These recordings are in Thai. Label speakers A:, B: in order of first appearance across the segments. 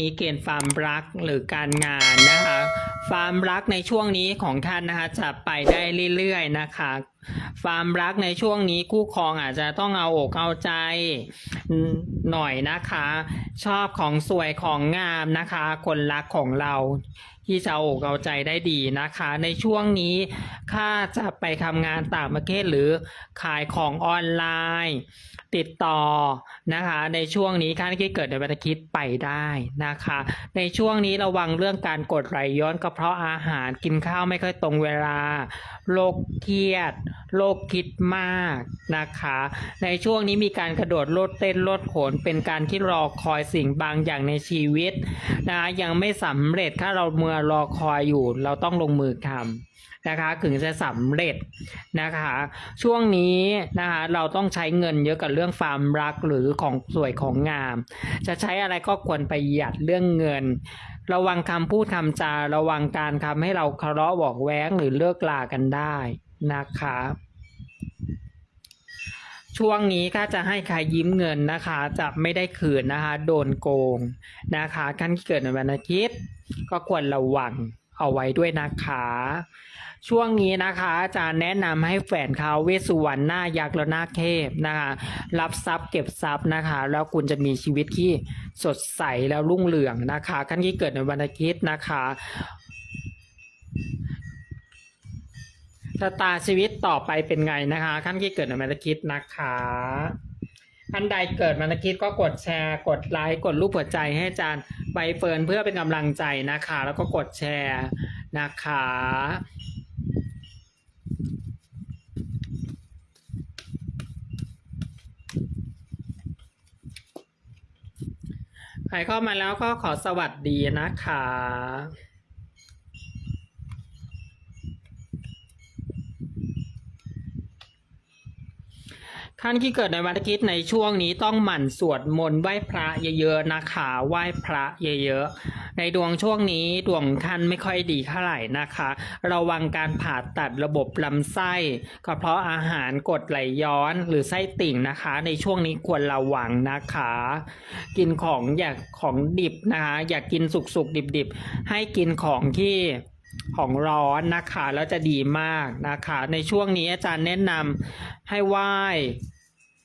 A: นี้เกณฑ์ความรักหรือการงานนะคะความรักในช่วงนี้ของท่านนะคะจะไปได้เรื่อยๆนะคะความรักในช่วงนี้คู่ครองอาจจะต้องเอาอกเอาใจหน่อยนะคะ ชอบของสวยของงามนะคะ คนรักของเรา ที่จะเอาอกเอาใจได้ดีนะคะ ในช่วงนี้ถ้าจะไปทำงานต่างประเทศหรือขายของออนไลน์ ติดต่อนะคะ ในช่วงนี้ขั้นที่เกิดในวันอาทิตย์ไปได้นะคะ ในช่วงนี้ระวังเรื่องการกดไหลย้อนกระเพาะอาหารกินข้าวไม่ค่อยตรงเวลา โรคเครียด โรคคิดมากนะคะ ในช่วงนี้มีการกระโดดโลดเต้นโลดโผนเป็นการที่รอคอยสิ่งบางอย่างในชีวิตนะคะยังไม่สำเร็จถ้าเราเมื่อรอคอยอยู่ เราต้องลงมือทำ นะคะถึงจะสำเร็จนะคะ ช่วงนี้นะคะเราต้องใช้เงินเยอะกับเรื่องความรักหรือของสวยของงาม จะใช้อะไรก็ควรประหยัดเรื่องเงิน ระวังคำพูดคำจาระวังการทำให้เราทะเลาะบอกแว้งหรือเลิกลากันได้นะคะช่วงนี้ถ้าจะให้ใครยิ้มเงินนะคะ จะไม่ได้คืนนะคะ โดนโกงนะคะขั้นที่เกิดในวันอาทิตย์ก็ควรระวังเอาไว้ด้วยนะคะ ช่วงนี้นะคะอาจารย์แนะนำให้แฝนเขาเวสสุวรรณหน้ายักษ์และหน้าเทพนะคะ รับทรัพย์เก็บทรัพย์นะคะ แล้วคุณจะมีชีวิตที่สดใสแล้วรุ่งเรืองนะคะขั้นที่เกิดในวันอาทิตย์นะคะชะตาชีวิตต่อไปเป็นไงนะคะ ขั้นที่เกิดในวันอาทิตย์นะคะท่านใดเกิดวันอาทิตย์ก็กดแชร์กดไลค์กดรูปหัวใจให้อาจารย์ใบเฟิร์นเพื่อเป็นกำลังใจนะคะ แล้วก็กดแชร์นะคะ ใครเข้ามาแล้วก็ขอสวัสดีนะคะท่านที่เกิดในวันอาทิตย์ในช่วงนี้ต้องหมั่นสวดมนต์ไหว้พระเยอะๆนะคะ ไหว้พระเยอะๆ ในดวงช่วงนี้ดวงท่านไม่ค่อยดีเท่าไหร่นะคะ ระวังการผ่าตัดระบบลำไส้กระเพาะอาหารกดไหลย้อนหรือไส้ติ่งนะคะ ในช่วงนี้ควรระวังนะคะ กินของอยากของดิบนะคะอยากกินสุกๆดิบๆให้กินของที่ของร้อนนะคะแล้วจะดีมากนะคะ ในช่วงนี้อาจารย์แนะนำให้ไหว้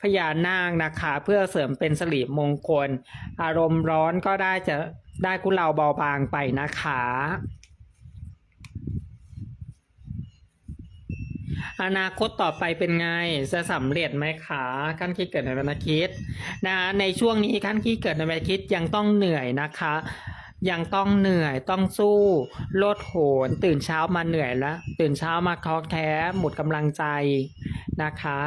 A: พญานาคนะคะ เพื่อเสริมเป็นสิริมงคล อารมณ์ร้อนก็ได้จะ ได้กุเลาเบาบางไปนะคะ อนาคตต่อไปเป็นไง จะสำเร็จไหมคะ ขั้นที่เกิดในวันอาทิตย์นะในช่วงนี้ขั้นที่เกิดในวันอาทิตย์ยังต้องเหนื่อยนะคะยังต้องเหนื่อยต้องสู้โลดโหนตื่นเช้ามาเหนื่อยแล้ว ตื่นเช้ามาท้อแท้หมดกำลังใจนะคะ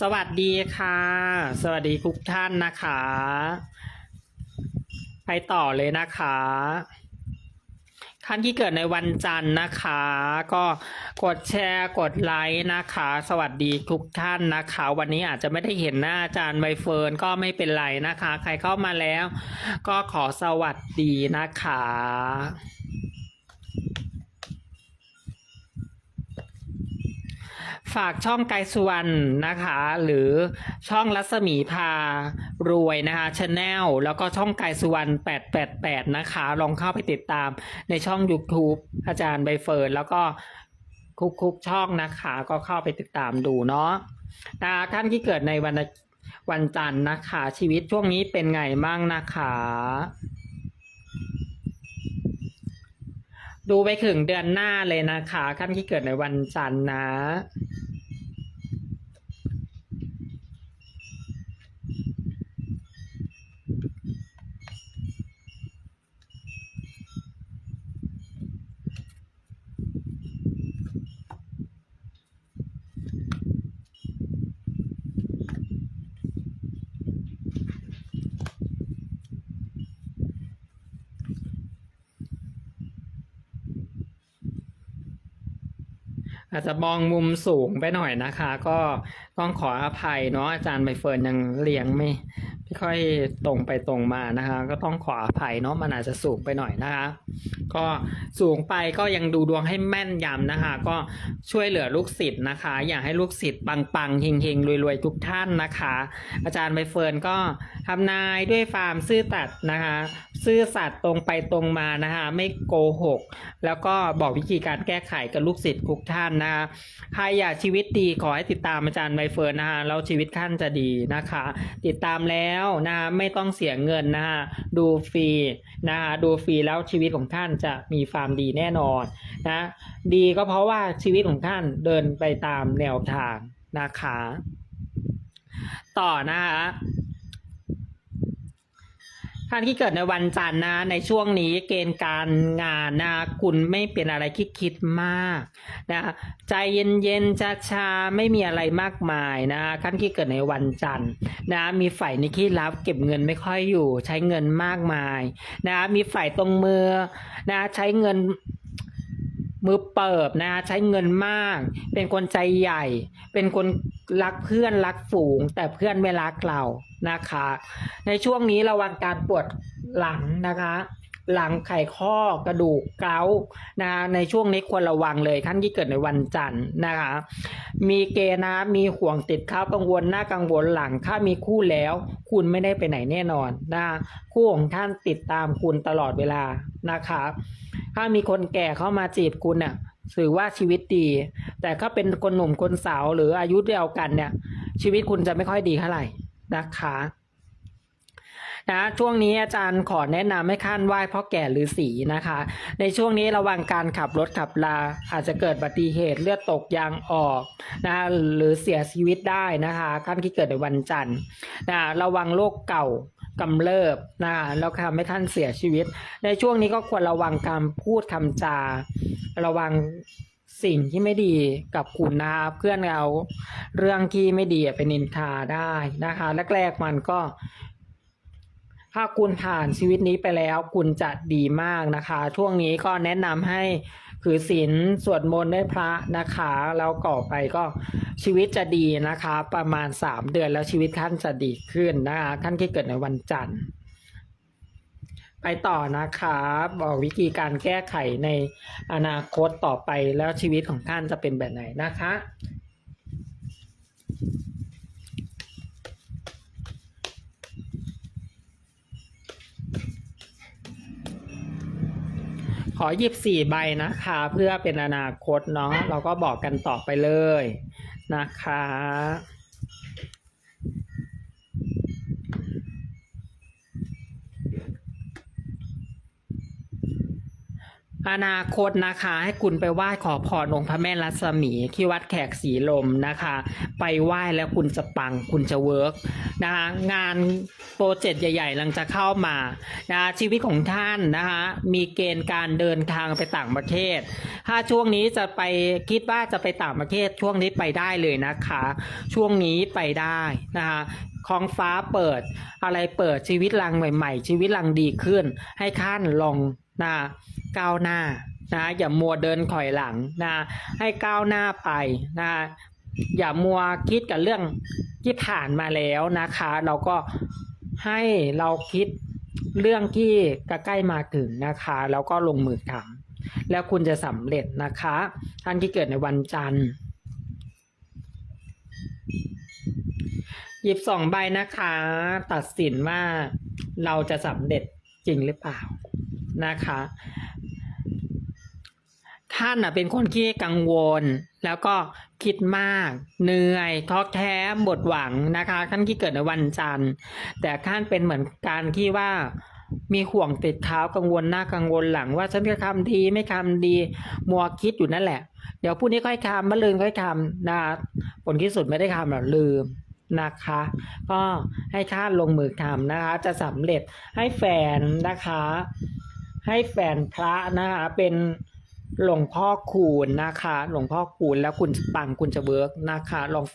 A: สวัสดีค่ะ สวัสดีทุกท่านนะคะ ไปต่อเลยนะคะท่านที่เกิดในวันจันทร์นะคะ ก็กดแชร์กดไลค์นะคะ สวัสดีทุกท่านนะคะ วันนี้อาจจะไม่ได้เห็นหน้าอาจารย์ใบเฟิร์นก็ไม่เป็นไรนะคะ ใครเข้ามาแล้ว ก็ขอสวัสดีนะคะ ฝากช่องไกสุวรรณนะคะ หรือช่องรัศมีพารวยนะคะชาแนลแล้วก็ช่องไกสุวรรณ888 นะคะ ลองเข้าไปติดตามในช่อง YouTube อาจารย์ใบเฟิร์นแล้วก็คุกๆช่องนะคะ ก็เข้าไปติดตามดูเนาะนะท่านที่เกิดในวันวันจันทร์นะคะ ชีวิตช่วงนี้เป็นไงบ้างนะคะดูไปถึงเดือนหน้าเลยนะคะท่านที่เกิดในวันจันทร์นะ อาจจะมองมุมสูงไปหน่อยนะคะ ก็ต้องขออภัยเนาะอาจารย์ใบเฟิร์นยังเลี้ยงไม่ ไม่ค่อยตรงไปตรงมานะคะ ก็ต้องขออภัยเนาะมันอาจจะสูงไปหน่อยนะคะ ก็สูงไปก็ยังดูดวงให้แม่นยำนะคะ ก็ช่วยเหลือลูกศิษย์นะคะ อยากให้ลูกศิษย์ปังๆเฮงๆรวยๆทุกท่านนะคะ อาจารย์ใบเฟิร์นก็ทำนายด้วยฟาร์มซื่อตัดนะคะ ซื่อสัตย์ตรงไปตรงมานะคะ ไม่โกหก แล้วก็บอกวิธีการแก้ไขกับลูกศิษย์ทุกท่านนะคะใครอยากชีวิตดีขอให้ติดตามอาจารย์ใบเฟิร์นนะคะแล้วชีวิตท่านจะดีนะคะ ติดตามแล้วนะคะไม่ต้องเสียเงินนะฮะดูฟรีนะฮะดูฟรีแล้วชีวิตของท่านจะมีความดีแน่นอนนะดีก็เพราะว่าชีวิตของท่านเดินไปตามแนวทางนะคะ ต่อนะฮะ ท่านที่เกิดในวันจันทร์นะ ในช่วงนี้เกณฑ์การงานนะคุณไม่เป็นอะไรที่คิดมากนะใจเย็นๆจะชาๆไม่มีอะไรมากมายนะท่านที่เกิดในวันจันทร์นะมีฝ่ายในที่รับเก็บเงินไม่ค่อยอยู่ ใช้เงินมากมายนะมีฝ่ายตรงมือนะใช้เงินมือเปิบนะใช้เงินมาก เป็นคนใจใหญ่ เป็นคนรักเพื่อนรักฝูง แต่เพื่อนไม่รักเรา นะคะ ในช่วงนี้ระวังการปวดหลังนะคะ หลังไขข้อกระดูกเกาต์นะในช่วงนี้ควรระวังเลยท่านที่เกิดในวันจันทร์นะคะ มีเกณฑ์นะมีห่วงติดข้าวกังวลหน้ากังวลหลังถ้ามีคู่แล้ว คุณไม่ได้ไปไหนแน่นอนนะคะคู่ของท่านติดตามคุณตลอดเวลานะคะ ถ้ามีคนแก่เข้ามาจีบคุณเนี่ยถือว่าชีวิตดี แต่ถ้าเป็นคนหนุ่มคนสาวหรืออายุเดียวกันเนี่ย ชีวิตคุณจะไม่ค่อยดีเท่าไหร่ นะคะนะช่วงนี้อาจารย์ขอแนะนำให้ขั้นไหว้พ่อแก่หรือสีนะคะ ในช่วงนี้ระวังการขับรถขับลาอาจจะเกิดอุบัติเหตุเลือดตกยางออกนะหรือเสียชีวิตได้นะคะขั้นที่เกิดในวันจันทร์นะระวังโรคเก่ากำเริบนะคะแล้วทำให้ท่านเสียชีวิต ในช่วงนี้ก็ควรระวังการพูดคำจา ระวัง สิ่งที่ไม่ดีกับคุณนะคะเพื่อนเราเรื่องที่ไม่ดีอะเป็นนินทาได้นะคะแรกๆมันก็ ถ้าคุณผ่านชีวิตนี้ไปแล้ว คุณจะดีมากนะคะ ช่วงนี้ก็แนะนำให้คือศีลสวดมนต์ได้พระนะคะแล้วก่อไปก็ชีวิตจะดีนะคะ ประมาณสามเดือนแล้วชีวิตท่านจะดีขึ้นนะคะท่านที่เกิดในวันจันทร์ ไปต่อนะคะบอกวิธีการแก้ไขในอนาคตต่อไปแล้วชีวิตของท่านจะเป็นแบบไหนนะคะ ขอหยิบสี่ใบนะคะ เพื่อเป็นอนาคตเนาะเราก็บอกกันต่อไปเลยนะคะ อนาคตนะคะ ให้คุณไปไหว้ขอพรองค์พระแม่รัศมีที่วัดแขกสีลมนะคะ ไปไหว้แล้วคุณจะปังคุณจะเวิร์กนะคะงานโปรเจกต์ใหญ่ๆหลังจะเข้ามานะคะชีวิตของท่านนะคะมีเกณฑ์การเดินทางไปต่างประเทศ ถ้าช่วงนี้จะไปคิดว่าจะไปต่างประเทศช่วงนี้ไปได้เลยนะคะ ช่วงนี้ไปได้นะคะ คองฟ้าเปิด อะไรเปิดชีวิตลังใหม่ ๆ ชีวิตลังดีขึ้น ให้ท่านลองนะก้าวหน้านะอย่ามัวเดินถอยหลังนะให้ก้าวหน้าไปนะอย่ามัวคิดกับเรื่องที่ผ่านมาแล้วนะคะ เราก็ให้เราคิดเรื่องที่ใกล้มาถึงนะคะ แล้วก็ลงมือทำแล้วคุณจะสำเร็จนะคะ ท่านที่เกิดในวันจันทร์ หยิบสองใบนะคะ ตัดสินว่าเราจะสำเร็จจริงหรือเปล่านะคะ ท่านเป็นคนที่กังวล แล้วก็คิดมาก เหนื่อยท้อแท้หมดหวังนะคะท่านที่เกิดในวันจันทร์ แต่ท่านเป็นเหมือนการที่ว่ามีห่วงติดเท้ากังวลหน้ากังวลหลังว่าฉันจะทำดีไม่ทำดีมัวคิดอยู่นั่นแหละ เดี๋ยวพรุ่งนี้ค่อยทำมะรืนค่อยทำนะผลที่สุดไม่ได้ทำหรอกลืม นะคะ ก็ให้ท่านลงมือทำนะคะ จะสำเร็จให้แฟนนะคะ ให้แฟนพระนะคะเป็นหลวงพ่อคูณนะคะ หลวงพ่อคูณแล้วคุณจะปังคุณจะเวิร์กนะคะลอง